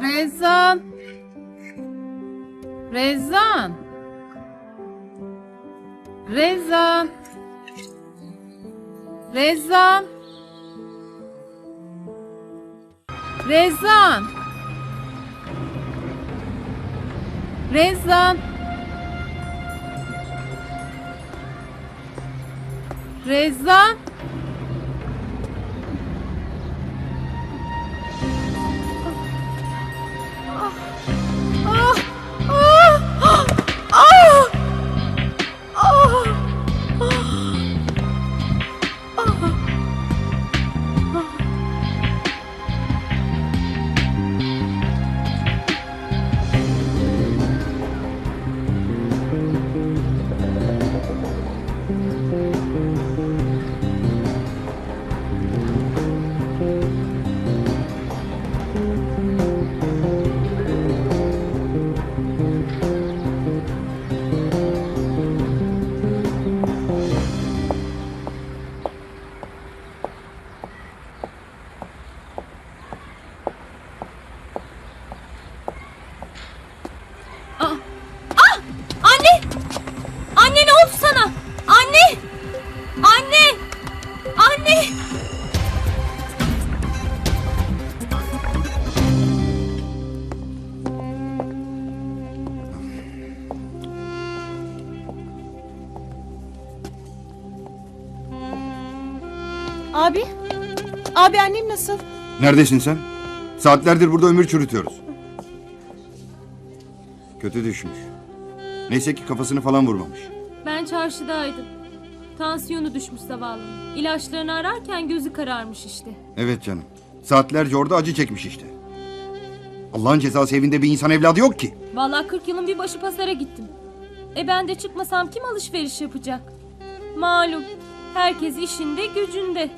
Rezan. Rezan. Rezan. Rezan. Rezan. Rezan. Rezan. Abi? Abi annem nasıl? Neredesin sen? Saatlerdir burada ömür çürütüyoruz. Kötü düşmüş. Neyse ki kafasını falan vurmamış. Ben çarşıdaydım. Tansiyonu düşmüş zavallının. İlaçlarını ararken gözü kararmış işte. Evet canım. Saatlerce orada acı çekmiş işte. Allah'ın cezası evinde bir insan evladı yok ki. Vallahi 40 yılın bir başı pazara gittim. E ben de çıkmasam kim alışveriş yapacak? Malum herkes işinde gücünde.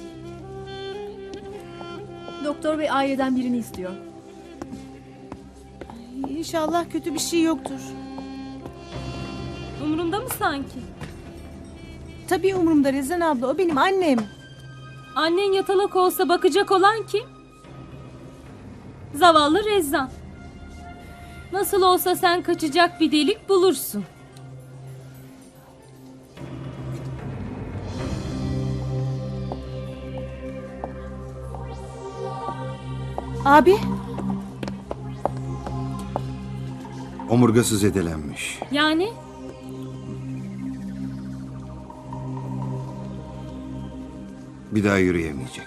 Doktor bey aileden birini istiyor. İnşallah kötü bir şey yoktur. Umurunda mı sanki? Tabii umurumda Rezan abla o benim annem. Annen yatalak olsa bakacak olan kim? Zavallı Rezzan. Nasıl olsa sen kaçacak bir delik bulursun. Abi? Omurgası zedelenmiş. Yani Bir daha yürüyemeyecek.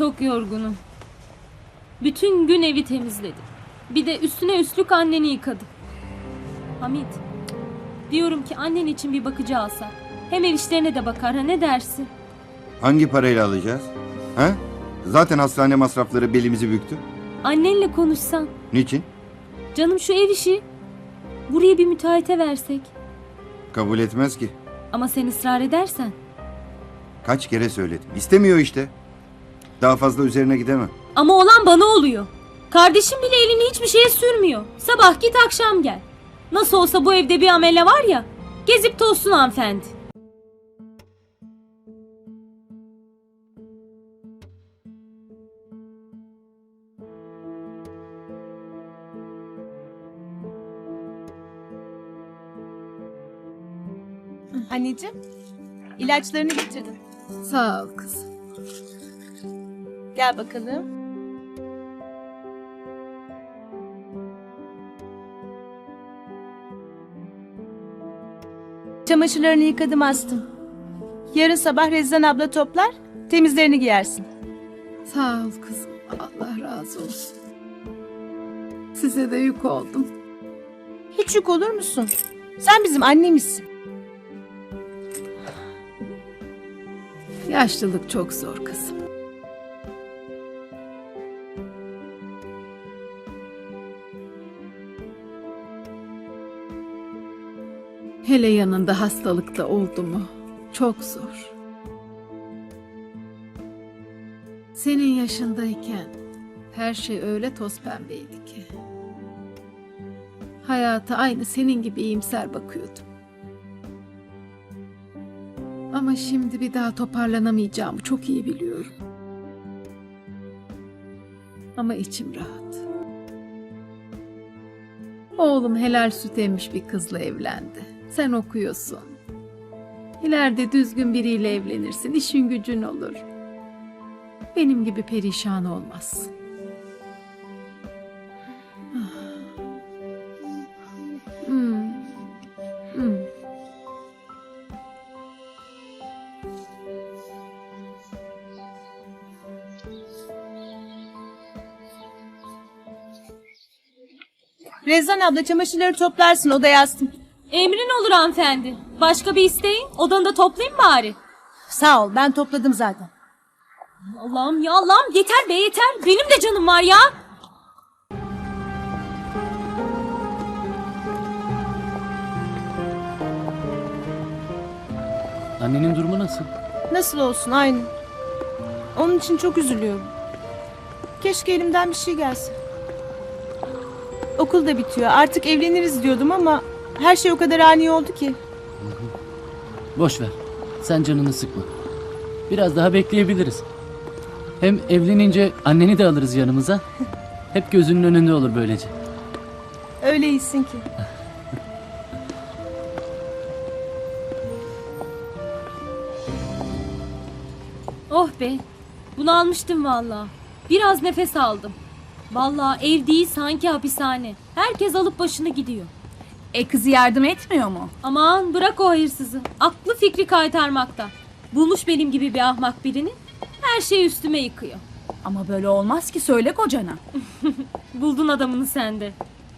Çok yorgunum. Bütün gün evi temizledim. Bir de üstüne üstlük anneni yıkadım. Hamit, diyorum ki annen için bir bakıcı alsak. Hem ev işlerine de bakar ha ne dersin? Hangi parayla alacağız? Ha? Zaten hastane masrafları belimizi büktü. Annenle konuşsan. Niçin? Canım şu ev işi. Buraya bir müteahhite versek. Kabul etmez ki. Ama sen ısrar edersen. Kaç kere söyledim. İstemiyor işte. Daha fazla üzerine gidemem. Ama olan bana oluyor. Kardeşim bile elini hiçbir şeye sürmüyor. Sabah git akşam gel. Nasıl olsa bu evde bir amele var ya. Gezip tozsun hanımefendi. Anneciğim, ilaçlarını getirdim. Sağ ol kızım. Gel bakalım. Çamaşırlarını yıkadım astım. Yarın sabah Rezan abla toplar, temizlerini giyersin. Sağ ol kızım. Allah razı olsun. Size de yük oldum. Hiç yük olur musun? Sen bizim annemizsin. Yaşlılık çok zor kızım. Hele yanında hastalıkta oldu mu çok zor. Senin yaşındayken her şey öyle toz pembeydi ki. Hayata aynı senin gibi iyimser bakıyordum. Ama şimdi bir daha toparlanamayacağımı çok iyi biliyorum. Ama içim rahat. Oğlum helal süt emmiş bir kızla evlendi. Sen okuyorsun. İleride düzgün biriyle evlenirsin, işin gücün olur. Benim gibi perişan olmazsın. Ah. Hmm. Hmm. Rezan abla çamaşırları toplarsın odaya astım. Emrin olur hanımefendi. Başka bir isteğin? Odanı da toplayayım bari. Sağ ol ben topladım zaten. Allah'ım ya Allah'ım yeter be yeter. Benim de canım var ya. Annenin durumu nasıl? Nasıl olsun aynı. Onun için çok üzülüyorum. Keşke elimden bir şey gelse. Okul da bitiyor. Artık evleniriz diyordum ama her şey o kadar ani oldu ki. Boş ver. Sen canını sıkma. Biraz daha bekleyebiliriz. Hem evlenince anneni de alırız yanımıza. Hep gözünün önünde olur böylece. Öyle iyisin ki. Oh be. Bunu almıştım valla. Biraz nefes aldım. Valla ev değil sanki hapishane. Herkes alıp başını gidiyor. E kızı yardım etmiyor mu? Aman bırak o hayırsızı. Aklı fikri kaytarmakta. Bulmuş benim gibi bir ahmak birini. Her şeyi üstüme yıkıyor. Ama böyle olmaz ki söyle kocana. Buldun adamını sen de.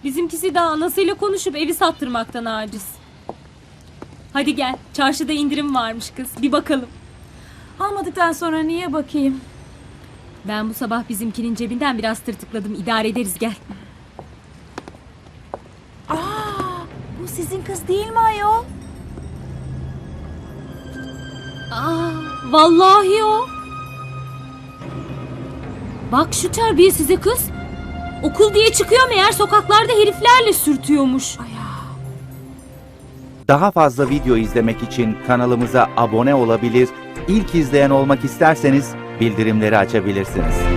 Bizimkisi daha anasıyla konuşup evi sattırmaktan aciz. Hadi gel. Çarşıda indirim varmış kız. Bir bakalım. Almadıktan sonra niye bakayım? Ben bu sabah bizimkinin cebinden biraz tırtıkladım. İdare ederiz gel. Aa, bu sizin kız değil mi ayol? Aa, vallahi o. Bak şu terbiyesize kız. Okul diye çıkıyor meğer sokaklarda heriflerle sürtüyormuş. Daha fazla video izlemek için kanalımıza abone olabilir, ilk izleyen olmak isterseniz bildirimleri açabilirsiniz.